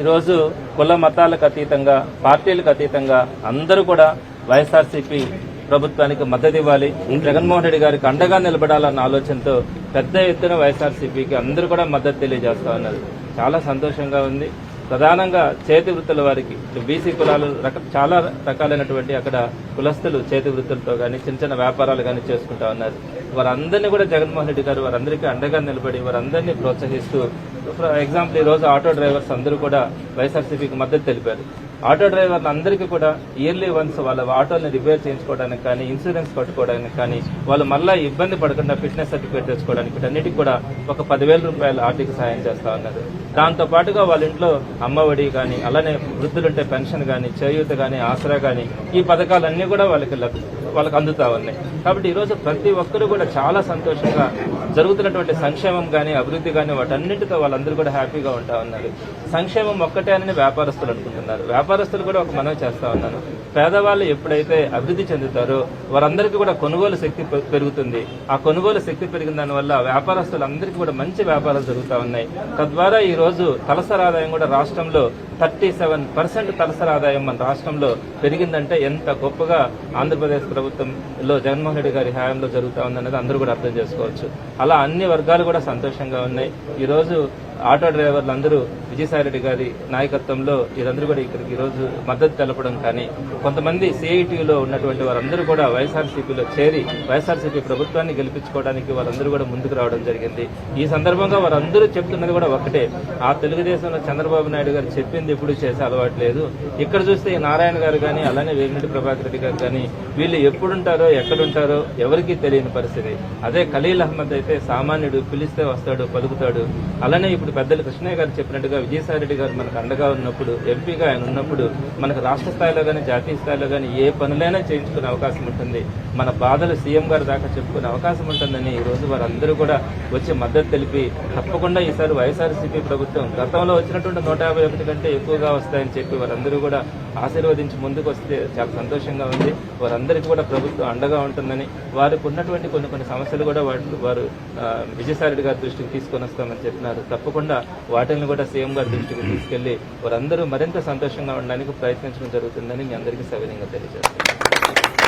ఈరోజు కుల మతాలకు అతీతంగా పార్టీలకు అతీతంగా అందరూ కూడా వైఎస్ఆర్సీపీ ప్రభుత్వానికి మద్దతు ఇవ్వాలి. జగన్మోహన్ రెడ్డి గారికి అండగా నిలబడాలన్న ఆలోచనతో పెద్ద ఎత్తున వైఎస్ఆర్సీపీకి అందరూ కూడా మద్దతు తెలియజేస్తా ఉన్నారు. చాలా సంతోషంగా ఉంది. ప్రధానంగా చేతి వృత్తుల వారికి బీసీ కులాలు రక చాలా రకాలైనటువంటి అక్కడ కులస్తులు చేతి వృత్తులతో కానీ చిన్న చిన్న వ్యాపారాలు కానీ చేసుకుంటా ఉన్నారు. వారందరినీ కూడా జగన్మోహన్ రెడ్డి గారు వారందరికీ అండగా నిలబడి వారందరినీ ప్రోత్సహిస్తూ ఫర్ ఎగ్జాంపుల్ ఈ రోజు ఆటో డ్రైవర్స్ అందరూ కూడా వైఎస్ఆర్సీపీకి మద్దతు తెలిపారు. ఆటో డ్రైవర్లు అందరికీ కూడా ఇయర్లీ వన్స్ వాళ్ళ ఆటోని రిపేర్ చేయించుకోవడానికి కానీ ఇన్సూరెన్స్ కట్టుకోవడానికి కానీ వాళ్ళు మళ్ళీ ఇబ్బంది పడకుండా ఫిట్నెస్ సర్టిఫికేట్ తెచ్చుకోవడానికి వీటన్నిటికి కూడా ఒక పదివేల రూపాయల ఆర్థిక సాయం చేస్తా ఉన్నారు. దాంతో పాటుగా వాళ్ళ ఇంట్లో అమ్మఒడి కానీ అలానే వృద్ధులుంటే పెన్షన్ కానీ చేయూత కానీ ఆసరా కానీ ఈ పథకాలన్నీ కూడా వాళ్ళకి వాళ్ళకి అందుతా ఉన్నాయి. కాబట్టి ఈరోజు ప్రతి ఒక్కరు కూడా చాలా సంతోషంగా జరుగుతున్నటువంటి సంక్షేమం కానీ అభివృద్ధి కానీ వాటన్నింటితో వాళ్ళందరూ కూడా హ్యాపీగా ఉంటా ఉన్నారు. సంక్షేమం ఒక్కటే అని వ్యాపారస్తులు అనుకుంటున్నారు. వ్యాపారస్తులు కూడా ఒక మనవి చేస్తా ఉన్నాను. పేదవాళ్ళు ఎప్పుడైతే అభివృద్ధి చెందుతారో వారందరికీ కూడా కొనుగోలు శక్తి పె- పెరుగుతుంది. ఆ కొనుగోలు శక్తి పెరిగిన దానివల్ల వ్యాపారస్తులందరికీ కూడా మంచి వ్యాపారాలు జరుగుతూ ఉన్నాయి. తద్వారా ఈ రోజు తలసరి ఆదాయం కూడా రాష్ట్రంలో థర్టీ సెవెన్ పర్సెంట్ తలసరి ఆదాయం మన రాష్ట్రంలో పెరిగిందంటే ఎంత గొప్పగా ఆంధ్రప్రదేశ్ ప్రభుత్వంలో జగన్మోహన్ రెడ్డి గారి హయాంలో జరుగుతూ ఉందనేది అందరూ కూడా అర్థం చేసుకోవచ్చు. అలా అన్ని వర్గాలు కూడా సంతోషంగా ఉన్నాయి. ఈ రోజు ఆటో డ్రైవర్లు అందరూ విజయసాయిరెడ్డి గారి నాయకత్వంలో వీరందరూ కూడా ఇక్కడికి ఈ రోజు మద్దతు తెలపడం కానీ కొంతమంది సిఐటిలో ఉన్నటువంటి వారందరూ కూడా వైఎస్ఆర్సీపీలో చేరి వైఎస్ఆర్సీపీ ప్రభుత్వాన్ని గెలిపించుకోవడానికి వారందరూ కూడా ముందుకు రావడం జరిగింది. ఈ సందర్భంగా వారందరూ చెప్తున్నది కూడా ఒకటే ఆ తెలుగుదేశంలో చంద్రబాబు నాయుడు గారు చెప్పింది ఎప్పుడు చేసే అలవాటు లేదు. ఇక్కడ చూస్తే ఈ నారాయణ గారు కానీ అలానే వేమిరెడ్డి ప్రభాకర్ రెడ్డి గారు కానీ వీళ్ళు ఎప్పుడుంటారో ఎక్కడుంటారో ఎవరికీ తెలియని పరిస్థితి. అదే ఖలీల్ అహ్మద్ అయితే సామాన్యుడు పిలిస్తే వస్తాడు పలుకుతాడు. అలానే ఇప్పుడు పెద్దలు కృష్ణయ్య గారు చెప్పినట్టుగా విజయసాయిరెడ్డి గారు మనకు అండగా ఉన్నప్పుడు ఎంపీగా ఆయన ఉన్నప్పుడు మనకు రాష్ట్ర స్థాయిలో కానీ జాతీయ స్థాయిలో కానీ ఏ పనులైనా చేయించుకునే అవకాశం ఉంటుంది. మన బాధలు సీఎం గారి దాకా చెప్పుకునే అవకాశం ఉంటుందని ఈ రోజు వారందరూ కూడా వచ్చి మద్దతు తెలిపి తప్పకుండా ఈసారి వైఎస్ఆర్సీపీ ప్రభుత్వం గతంలో వచ్చినటువంటి నూట యాభై ఒకటి కంటే ఎక్కువగా వస్తాయని చెప్పి వారందరూ కూడా ఆశీర్వదించి ముందుకు వస్తే చాలా సంతోషంగా ఉంది. వారందరికీ కూడా ప్రభుత్వం అండగా ఉంటుందని వారికి ఉన్నటువంటి కొన్ని కొన్ని సమస్యలు కూడా వాటి వారు విజయసాయి గారి దృష్టికి తీసుకొని వస్తామని చెప్పినారు. తప్పకుండా వాటిని కూడా సీఎం గారి దృష్టికి తీసుకెళ్ళి వారందరూ మరింత సంతోషంగా ఉండడానికి ప్రయత్నించడం జరుగుతుందని మీ అందరికీ సవినీయంగా తెలియజేస్తాను